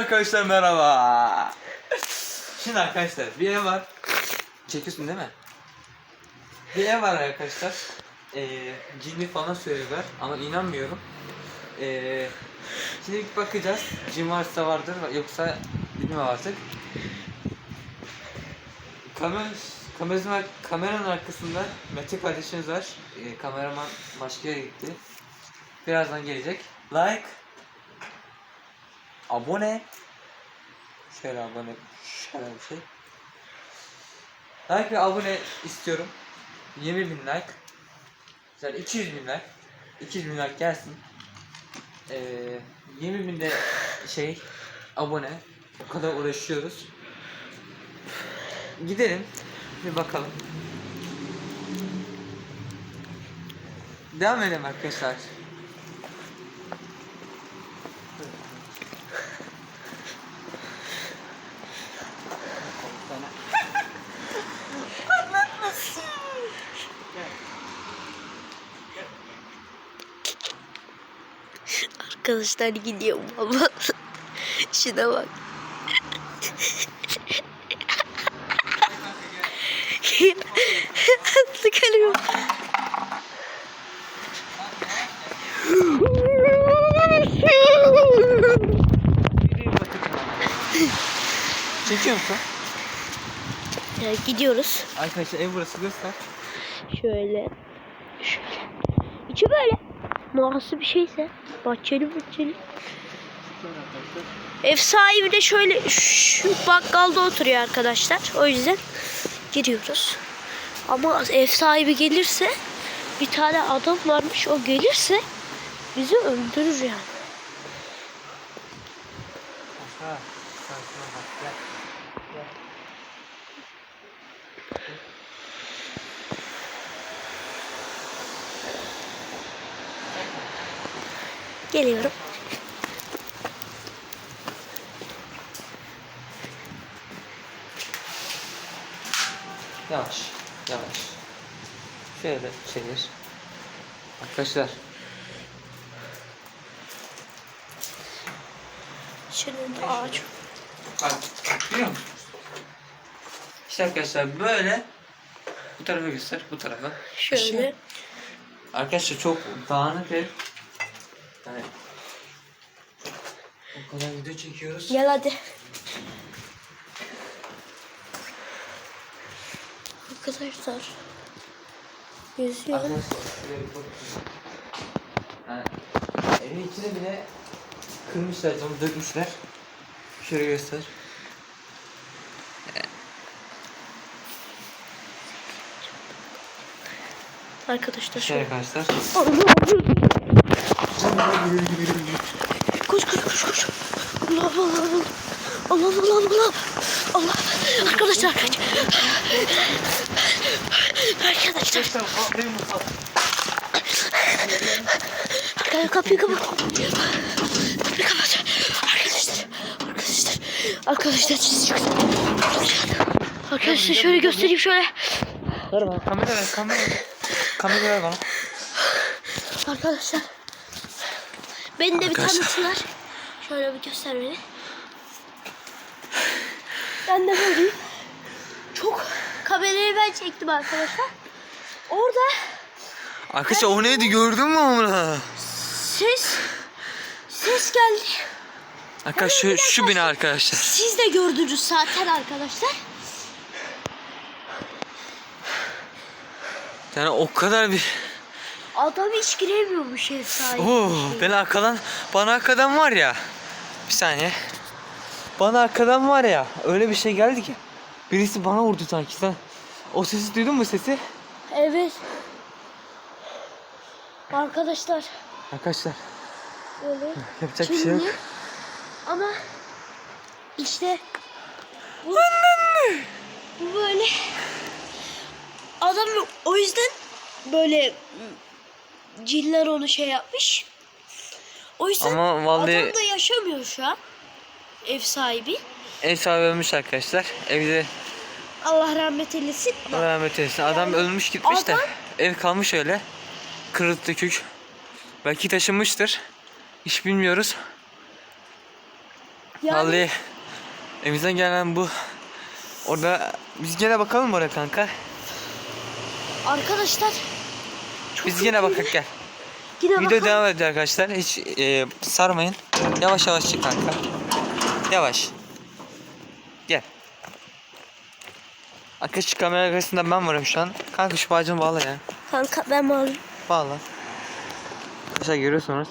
arkadaşlar merhaba. Şimdi arkadaşlar bir ev var. Çekiyorsun değil mi? Bir ev var arkadaşlar. Ee, cinli falan söylüyorlar ama inanmıyorum. Ee, şimdi bir bakacağız. Cin varsa vardır yoksa bilmiyorum artık. Kamer kameranın, kameranın arkasında Mete kardeşimiz var. Ee, kameraman başka yere gitti. Birazdan gelecek. Like. Abone. Şöyle abone. Şöyle bir şey. Like ve abone istiyorum. 20 bin like. Güzel 200 bin like. 200 bin like gelsin. Ee, 20 bin de şey abone. O kadar uğraşıyoruz. Gidelim. Bir bakalım. Devam edelim arkadaşlar. Arkadaşlar gidiyor baba. Şuna bak. Sıkarım. Çekiyor musun? Ya gidiyoruz. Arkadaşlar ev burası göster. Şöyle. Şöyle. İçi böyle. Nasıl bir şeyse. Bahçeli bahçeli. Ev sahibi de şöyle şu bakkalda oturuyor arkadaşlar. O yüzden giriyoruz. Ama ev sahibi gelirse bir tane adam varmış o gelirse bizi öldürür yani. Aşağı. Sakin ol bak gel. Gel. Geliyorum. Yavaş. Yavaş. Şöyle çevir. Arkadaşlar. De ağaç. Bak. Biliyor musunuz? İşte arkadaşlar böyle bu tarafa göster, bu tarafa. Şöyle. Arkadaşlar çok dağınık ev. Yani o kadar video çekiyoruz. Gel hadi. Arkadaşlar. Yüzüyor. Yani evin içine bile kırmışlar, camı dökmüşler. Şöyle göster. Arkadaşlar şöyle. arkadaşlar. Koş koş koş koş. Allah Allah Allah. Allah Allah Allah Allah. Arkadaşlar kaç. Arkadaşlar. Arkadaşlar kapıyı kapat. Kapıyı kapat. Arkadaşlar. Arkadaşlar. Arkadaşlar siz çok Arkadaşlar şöyle göstereyim şöyle. Ver bana kamera ver kamera. Kamera ver bana. Arkadaşlar. Beni de bir Arkadaşlar. tanıttılar. Şöyle bir göster beni. Ben de böyleyim. Çok kamerayı ben çektim arkadaşlar. Orada Arkadaşlar o neydi gördün mü onu? ses ses geldi. Arkadaşlar şu, şu bina arkadaşlar. Siz de gördünüz zaten arkadaşlar. Yani o kadar bir... Adam hiç giremiyormuş ev sahibi. Oo, ben arkadan, bana arkadan var ya. Bir saniye. Bana arkadan var ya öyle bir şey geldi ki. Birisi bana vurdu sanki sen. O sesi duydun mu sesi? Evet. Arkadaşlar Arkadaşlar böyle yapacak bir şey yok. Ama işte bu, bu böyle adam o yüzden böyle cinler onu şey yapmış. O yüzden Ama vallahi- adam da yaşamıyor şu an. Ev sahibi. Ev sahibi ölmüş arkadaşlar. Evde Allah rahmet eylesin. Allah rahmet eylesin. Adam ölmüş gitmiş de. adam- Ev kalmış öyle. Kırık dökük. Belki taşınmıştır. Hiç bilmiyoruz. Yani Vallahi elimizden gelen bu. Orada biz gene bakalım oraya kanka. arkadaşlar Biz gene bakalım gel. Yine Video bakalım. devam ediyor arkadaşlar. Hiç e, sarmayın. Yavaş yavaş çık kanka. Yavaş. Gel. Arkadaşlar kamera arkasında ben varım şu an. Kanka şu bağcını bağla ya. Kanka ben mi alayım? Bağla. Arkadaşlar görüyorsunuz.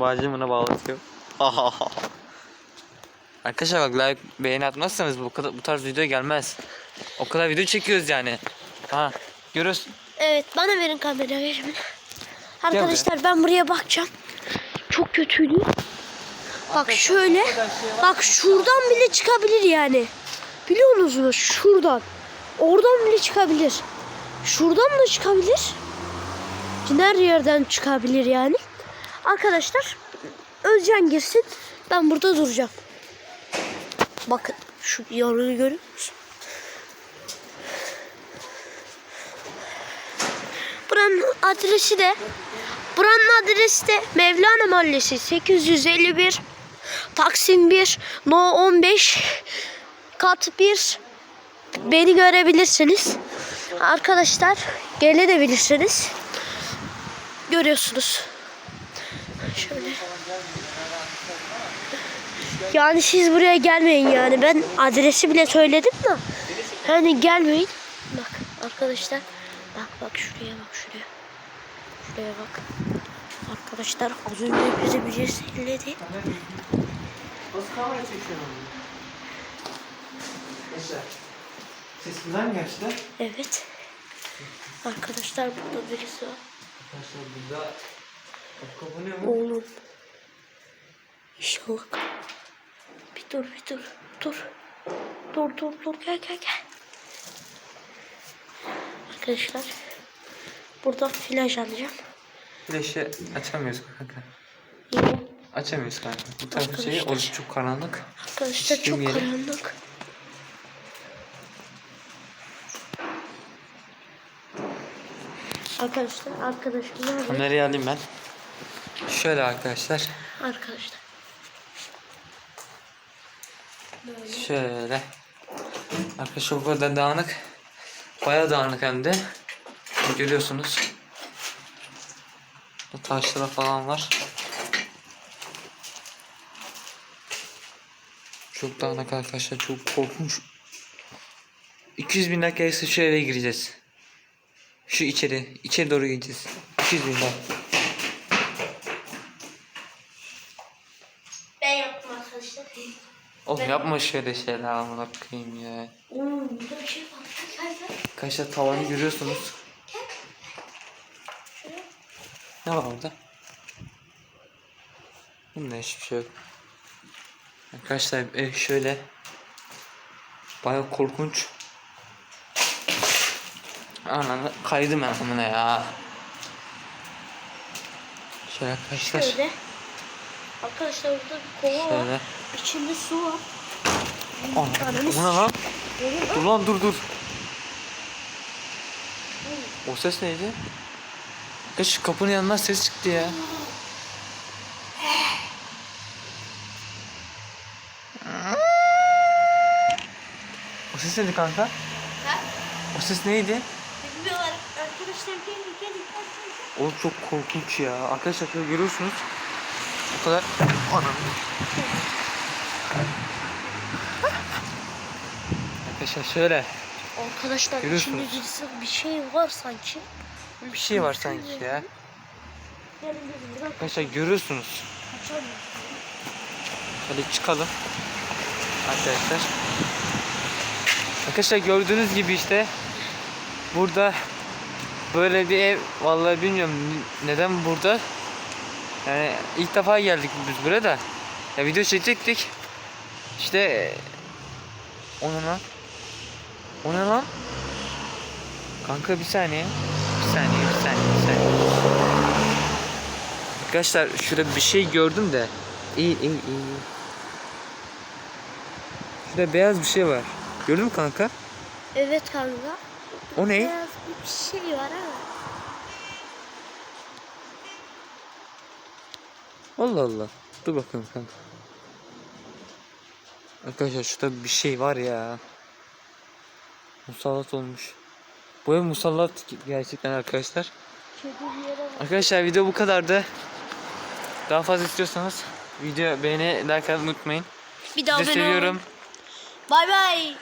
Bağcını buna bağlatıyor. Arkadaşlar bak like beğeni atmazsanız bu kadar bu tarz video gelmez. O kadar video çekiyoruz yani. Ha görüyorsun. Evet bana verin kamerayı şimdi. Arkadaşlar ben buraya bakacağım. Çok kötüydü. Bak şöyle. Bak şuradan bile çıkabilir yani. Biliyor musunuz? Şuradan. Oradan bile çıkabilir. Şuradan da çıkabilir. Her yerden çıkabilir yani. Arkadaşlar Özcan girsin. Ben burada duracağım. Bakın şu yolu görüyor musun? Buranın adresi de Buranın adresi de Mevlana Mahallesi 851 Taksim 1 No 15 Kat 1 Beni görebilirsiniz. Arkadaşlar gelebilirsiniz. Görüyorsunuz. Şöyle. Yani siz buraya gelmeyin yani. Ben adresi bile söyledim de. Hani gelmeyin. Bak arkadaşlar. Bak şuraya bak şuraya. Şuraya bak. Arkadaşlar az önce bizi birisi elledi. Nasıl kamera çekiyorum? Arkadaşlar. Ses güzel mi gerçekten? Evet. Arkadaşlar burada birisi var. Arkadaşlar burada kapanıyor mu? Oğlum. İnşallah. Bir dur bir dur. Dur. Dur dur dur gel gel gel. Arkadaşlar. Burada flash alacağım. Flaşı açamıyoruz kanka. Yine Açamıyoruz kanka. Bu tarafı şey orası çok karanlık. arkadaşlar çok Bilmiyorum. karanlık. Arkadaşlar arkadaşım nerede? Kamerayı alayım ben. Şöyle arkadaşlar. Arkadaşlar. Şöyle. Arkadaşlar bu kadar dağınık. Bayağı dağınık hem de. Görüyorsunuz. Taşlara falan var. Çok dağınık arkadaşlar. Çok korkunç. 200 bin dakika ise şu eve gireceğiz. Şu içeri. içeri doğru gideceğiz. 200 bin dakika. Ben yaptım arkadaşlar. Oğlum yapma şöyle şeyler amına koyayım ya. Oğlum burada bir şey var. Arkadaşlar tavanı görüyorsunuz. Ne var orada? Bunda hiçbir şey yok. Arkadaşlar ev şöyle. Baya korkunç. Ananı kaydım ben amına ya. Şöyle arkadaşlar. Şöyle. Arkadaşlar burada bir kova var. Şöyle. İçinde su var. Ana, Ananı bu ne lan? Dur lan dur dur. O ses neydi? Ya şu kapının yanından ses çıktı ya. O ses neydi kanka? Ha? O ses neydi? Bilmiyorlar. Arkadaşlar gelin gelin. gelin. O çok korkunç ya. Arkadaşlar şöyle görüyorsunuz. O kadar... Anam. Arkadaşlar şöyle Arkadaşlar Görüyorsunuz. içinde birisi bir şey var sanki. Bir şey var sanki ya. Arkadaşlar görüyorsunuz. Hadi çıkalım. Arkadaşlar. Arkadaşlar gördüğünüz gibi işte burada böyle bir ev vallahi bilmiyorum neden burada. Yani ilk defa geldik biz buraya da. Ya video çekecektik. İşte o ne lan? O lan? Kanka. Bir saniye, bir saniye, bir saniye. Arkadaşlar şurada bir şey gördüm de. İyi, iyi, iyi. Şurada beyaz bir şey var. Gördün mü kanka? Evet kanka. O ne? Beyaz bir şey var ama. Allah Allah. Dur bakalım kanka. Arkadaşlar şurada bir şey var ya. Musallat olmuş. Bu ev musallat gerçekten arkadaşlar. Arkadaşlar video bu kadardı. Daha fazla istiyorsanız video beğeni like atmayı unutmayın. Bir daha Sizi abone olun. seviyorum. Bay bay.